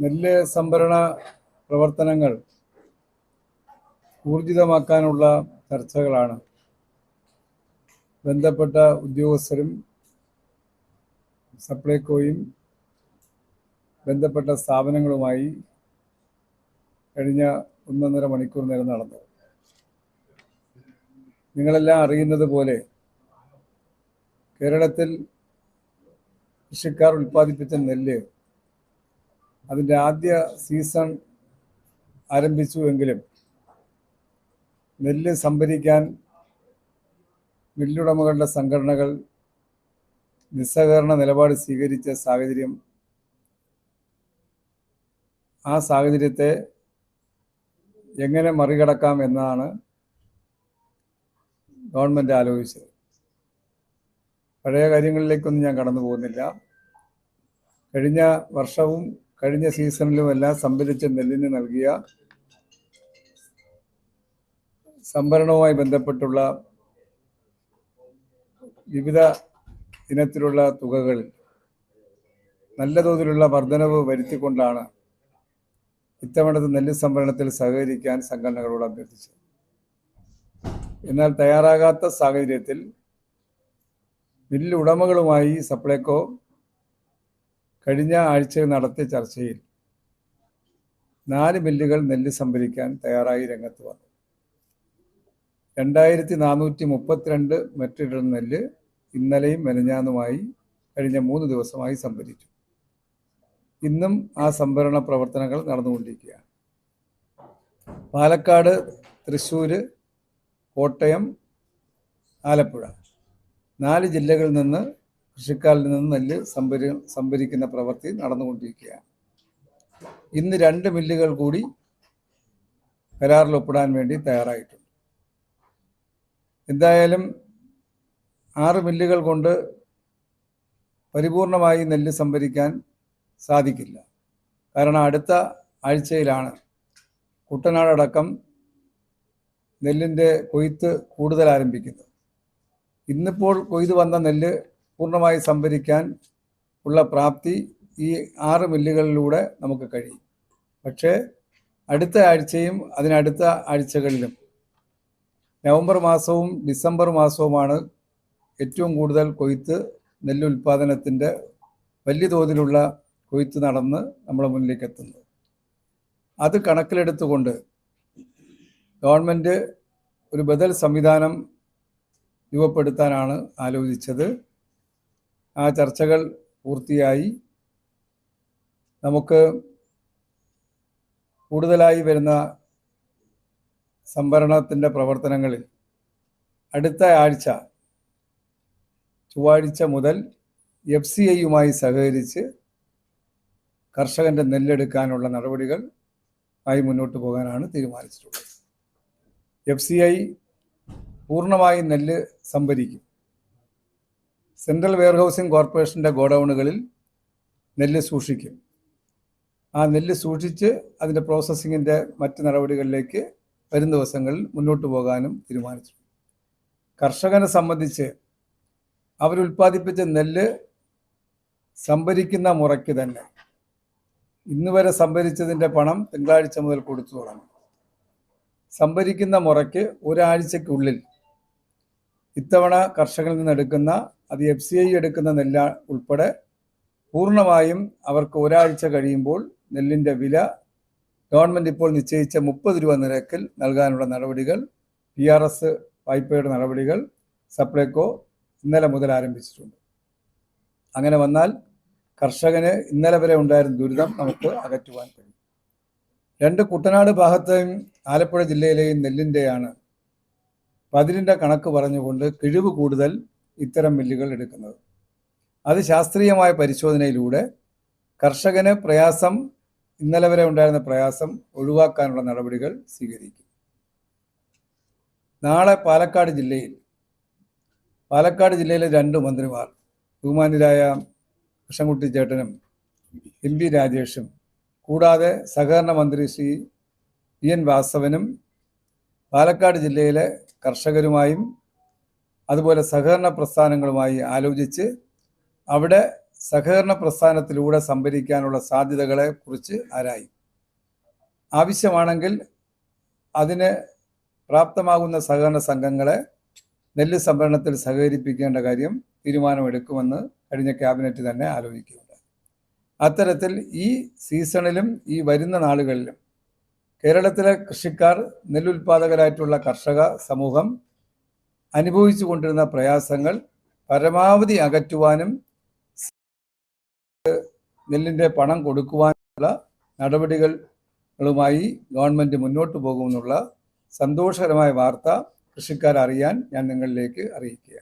നെല്ല് സംഭരണ പ്രവർത്തനങ്ങൾ ഊർജിതമാക്കാനുള്ള ചർച്ചകളാണ് ബന്ധപ്പെട്ട ഉദ്യോഗസ്ഥരും സപ്ലൈകോയും ബന്ധപ്പെട്ട സ്ഥാപനങ്ങളുമായി കഴിഞ്ഞ ഒന്നൊന്നര മണിക്കൂർ നേരം നടന്നു. നിങ്ങളെല്ലാം അറിയുന്നത് പോലെ കേരളത്തിൽ കൃഷിക്കാർ ഉൽപ്പാദിപ്പിച്ച നെല്ല് അതിന്റെ ആദ്യ സീസൺ ആരംഭിച്ചു എങ്കിലും നെല്ല് സംഭരിക്കാൻ മില്ലുടമകളുടെ സംഘടനകൾ നിസ്സഹകരണ നിലപാട് സ്വീകരിച്ച സാഹചര്യം ആ സാഹചര്യത്തെ എങ്ങനെ മറികടക്കാം എന്നാണ് ഗവൺമെന്റ് ആലോചിച്ചത്. പഴയ കാര്യങ്ങളിലേക്കൊന്നും ഞാൻ കടന്നു പോകുന്നില്ല കഴിഞ്ഞ വർഷവും കഴിഞ്ഞ സീസണിലും സീസണിലുമെല്ലാം സംഭരിച്ച നെല്ലിന് നൽകിയ സംഭരണവുമായി ബന്ധപ്പെട്ടുള്ള വിവിധ ഇനത്തിലുള്ള തുകകളിൽ നല്ല തോതിലുള്ള വർധനവ് വരുത്തിക്കൊണ്ടാണ് ഇത്തവണത്തെ നെല്ല് സംഭരണത്തിൽ സഹകരിക്കാൻ സംഘടനകളോട് അഭ്യർത്ഥിച്ചത്. എന്നാൽ തയ്യാറാകാത്ത സാഹചര്യത്തിൽ മില്ലുടമകളുമായി സപ്ലൈകോ കഴിഞ്ഞ ആഴ്ച നടത്തിയ ചർച്ചയിൽ നാല് മില്ലുകൾ നെല്ല് സംഭരിക്കാൻ തയ്യാറായി രംഗത്ത് വന്നു. രണ്ടായിരത്തി നാനൂറ്റി മുപ്പത്തിരണ്ട് മെട്രിക് ടൺ നെല്ല് ഇന്നലെയും മെനഞ്ഞാന്നുമായി കഴിഞ്ഞ മൂന്ന് ദിവസമായി സംഭരിച്ചു. ഇന്നും ആ സംഭരണ പ്രവർത്തനങ്ങൾ നടന്നുകൊണ്ടിരിക്കുകയാണ്. പാലക്കാട് തൃശ്ശൂർ കോട്ടയം ആലപ്പുഴ നാല് ജില്ലകളിൽ നിന്ന് കൃഷിക്കാരിൽ നിന്ന് നെല്ല് സംഭരി സംഭരിക്കുന്ന പ്രവൃത്തി നടന്നുകൊണ്ടിരിക്കുകയാണ്. ഇന്ന് രണ്ട് മില്ലുകൾ കൂടി കരാറിൽ ഒപ്പിടാൻ വേണ്ടി തയ്യാറായിട്ടുണ്ട്. എന്തായാലും ആറ് മില്ലുകൾ കൊണ്ട് പരിപൂർണമായി നെല്ല് സംഭരിക്കാൻ സാധിക്കില്ല. കാരണം അടുത്ത ആഴ്ചയിലാണ് കുട്ടനാടടക്കം നെല്ലിന്റെ കൊയ്ത്ത് കൂടുതൽ ആരംഭിക്കുന്നത്. ഇന്നിപ്പോൾ കൊയ്ത് വന്ന നെല്ല് പൂർണമായി സംഭരിക്കാൻ ഉള്ള പ്രാപ്തി ഈ ആറ് മില്ലുകളിലൂടെ നമുക്ക് കഴിയും. പക്ഷേ അടുത്ത ആഴ്ചയും അതിനടുത്ത ആഴ്ചകളിലും നവംബർ മാസവും ഡിസംബർ മാസവുമാണ് ഏറ്റവും കൂടുതൽ കൊയ്ത്ത് നെല്ല് ഉൽപ്പാദനത്തിന്റെ വലിയ തോതിലുള്ള കൊയ്ത്ത് നടന്ന് നമ്മുടെ മുന്നിലേക്ക് എത്തുന്നത്. അത് കണക്കിലെടുത്തുകൊണ്ട് ഗവൺമെന്റ് ഒരു ബദൽ സംവിധാനം രൂപപ്പെടുത്താനാണ് ആലോചിച്ചത്. ആ ചർച്ചകൾ പൂർത്തിയായി. നമുക്ക് കൂടുതലായി വരുന്ന സംഭരണത്തിന്റെ പ്രവർത്തനങ്ങളിൽ അടുത്ത ആഴ്ച ചൊവ്വാഴ്ച മുതൽ എഫ് സി ഐയുമായി സഹകരിച്ച് കർഷകന്റെ നെല്ലെടുക്കാനുള്ള നടപടികൾ ആയി മുന്നോട്ട് പോകാനാണ് തീരുമാനിച്ചിട്ടുള്ളത്. എഫ് സി ഐ പൂർണമായും നെല്ല് സംഭരിക്കും. സെൻട്രൽ വെയർഹൗസിംഗ് കോർപ്പറേഷന്റെ ഗോഡൗണുകളിൽ നെല്ല് സൂക്ഷിക്കും. ആ നെല്ല് സൂക്ഷിച്ച് അതിന്റെ പ്രോസസ്സിങ്ങിന്റെ മറ്റ് നടപടികളിലേക്ക് വരും ദിവസങ്ങളിൽ മുന്നോട്ട് പോകാനും തീരുമാനിച്ചു. കർഷകനെ സംബന്ധിച്ച് അവരുൽപ്പാദിപ്പിച്ച നെല്ല് സംഭരിക്കുന്ന മുറയ്ക്ക് തന്നെ ഇന്ന് വരെ സംഭരിച്ചതിന്റെ പണം തിങ്കളാഴ്ച മുതൽ കൊടുത്തു തുടങ്ങും. സംഭരിക്കുന്ന മുറയ്ക്ക് ഒരാഴ്ചക്കുള്ളിൽ ഇത്തവണ കർഷകരിൽ നിന്ന് എടുക്കുന്ന അത് എഫ് സി ഐ എടുക്കുന്ന നെല്ല ഉൾപ്പെടെ പൂർണമായും അവർക്ക് ഒരാഴ്ച കഴിയുമ്പോൾ നെല്ലിന്റെ വില ഗവൺമെന്റ് ഇപ്പോൾ നിശ്ചയിച്ച മുപ്പത് രൂപ നിരക്കിൽ നൽകാനുള്ള നടപടികൾ പി ആർ എസ് വായ്പയുടെ നടപടികൾ സപ്ലൈകോ ഇന്നലെ മുതൽ ആരംഭിച്ചിട്ടുണ്ട്. അങ്ങനെ വന്നാൽ കർഷകന് ഇന്നലെ വരെ ഉണ്ടായിരുന്ന ദുരിതം നമുക്ക് അകറ്റുവാൻ കഴിയും. രണ്ട് കുട്ടനാട് ഭാഗത്തെയും ആലപ്പുഴ ജില്ലയിലെയും നെല്ലിന്റെയാണ് പതിരിന്റെ കണക്ക് പറഞ്ഞുകൊണ്ട് കിഴിവ് കൂടുതൽ ഇത്തരം മില്ലുകൾ എടുക്കുന്നത്. അത് ശാസ്ത്രീയമായ പരിശോധനയിലൂടെ കർഷകന് പ്രയാസം ഇന്നലെ വരെ ഉണ്ടായിരുന്ന പ്രയാസം ഒഴിവാക്കാനുള്ള നടപടികൾ സ്വീകരിക്കും. നാളെ പാലക്കാട് ജില്ലയിൽ പാലക്കാട് ജില്ലയിലെ രണ്ട് മന്ത്രിമാർ ബഹുമാന്യരായ കൃഷ്ണൻകുട്ടി ചേട്ടനും എം പി രാജേഷും കൂടാതെ സഹകരണ മന്ത്രി ശ്രീ പി എൻ വാസവനും പാലക്കാട് ജില്ലയിലെ കർഷകരുമായും അതുപോലെ സഹകരണ പ്രസ്ഥാനങ്ങളുമായി ആലോചിച്ച് അവിടെ സഹകരണ പ്രസ്ഥാനത്തിലൂടെ സംഭരിക്കാനുള്ള സാധ്യതകളെ കുറിച്ച് ആരായി? ആവശ്യമാണെങ്കിൽ അതിന് പ്രാപ്തമാകുന്ന സഹകരണ സംഘങ്ങളെ നെല്ല് സംഭരണത്തിൽ സഹകരിപ്പിക്കേണ്ട കാര്യം തീരുമാനമെടുക്കുമെന്ന് കഴിഞ്ഞ ക്യാബിനറ്റ് തന്നെ ആലോചിക്കുന്നുണ്ട് അത്തരത്തിൽ ഈ സീസണിലും ഈ വരുന്ന നാളുകളിലും കേരളത്തിലെ കൃഷിക്കാർ നെല്ലുൽപാദകരായിട്ടുള്ള കർഷക സമൂഹം അനുഭവിച്ചു കൊണ്ടിരുന്ന പ്രയാസങ്ങൾ പരമാവധി അകറ്റുവാനും നെല്ലിന്റെ പണം കൊടുക്കുവാനുള്ള നടപടികളുമായി ഗവൺമെന്റ് മുന്നോട്ട് പോകുമെന്നുള്ള സന്തോഷകരമായ വാർത്ത കൃഷിക്കാർ അറിയാൻ ഞാൻ നിങ്ങളിലേക്ക് അറിയിക്കുക